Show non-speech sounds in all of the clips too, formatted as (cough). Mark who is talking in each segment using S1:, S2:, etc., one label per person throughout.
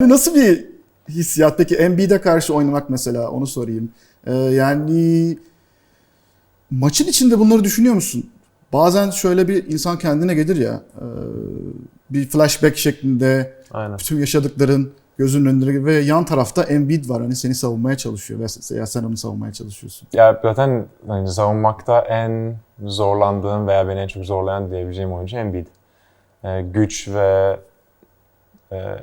S1: Nasıl bir hissiyat peki Embiid'e karşı oynamak mesela onu sorayım. Ee, yani maçın içinde bunları düşünüyor musun? Bazen şöyle bir insan kendine gelir ya e, bir flashback şeklinde
S2: Aynen.
S1: bütün yaşadıkların gözünün önünde ve yan tarafta Embiid var hani seni savunmaya çalışıyor veya sen onu savunmaya çalışıyorsun.
S2: Ya zaten hani savunmakta en zorlandığım veya beni en çok zorlayan diyebileceğim oyuncu Embiid. Ee, güç ve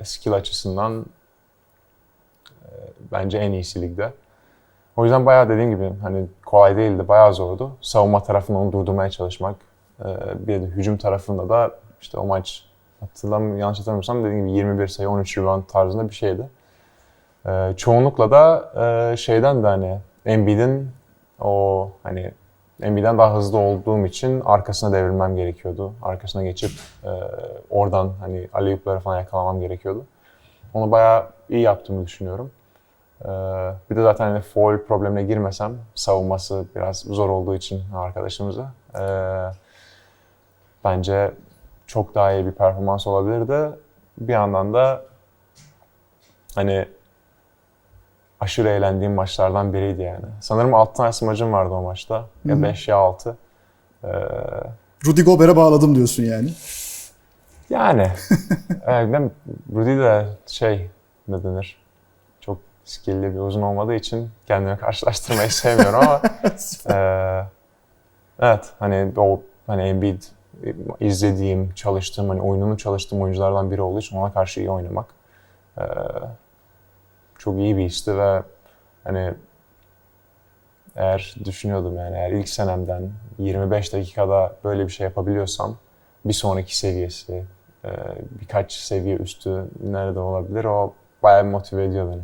S2: skill açısından e, bence en iyisi ligde. O yüzden bayağı dediğim gibi hani kolay değildi, bayağı zordu. Savunma tarafında onu durdurmaya çalışmak. Ee, bir de hücum tarafında da işte o maç hatırlam yanlış hatırlamıyorsam dediğim gibi 21 sayı 13 rebound tarzında bir şeydi. Ee, çoğunlukla da e, şeyden de hani Embiid'in o hani Embiid'den daha hızlı olduğum için arkasına devrilmem gerekiyordu. Arkasına geçip e, oradan hani alley-oop'ları falan yakalamam gerekiyordu. Onu bayağı iyi yaptığımı düşünüyorum. Ee, bir de zaten hani foul problemine girmesem savunması biraz zor olduğu için arkadaşımıza e, bence çok daha iyi bir performans olabilirdi. Bir yandan da hani aşırı eğlendiğim maçlardan biriydi yani. Sanırım 6 tane smacım vardı o maçta. Ya 5 ya 6. Ee,
S1: Rudy Gobert'e bağladım diyorsun yani.
S2: yani (laughs) mi? Rudy de şey ne denir? Çok skill'li bir uzun olmadığı için kendimi karşılaştırmayı (laughs) sevmiyorum ama eee, evet hani o hani Embiid izlediğim, çalıştığım, hani oyununu çalıştığım oyunculardan biri olduğu için ona karşı iyi oynamak eee, çok iyi bir histi ve hani eğer düşünüyordum yani eğer ilk senemden 25 dakikada böyle bir şey yapabiliyorsam bir sonraki seviyesi, birkaç seviye üstü nerede olabilir o bayağı motive ediyor beni.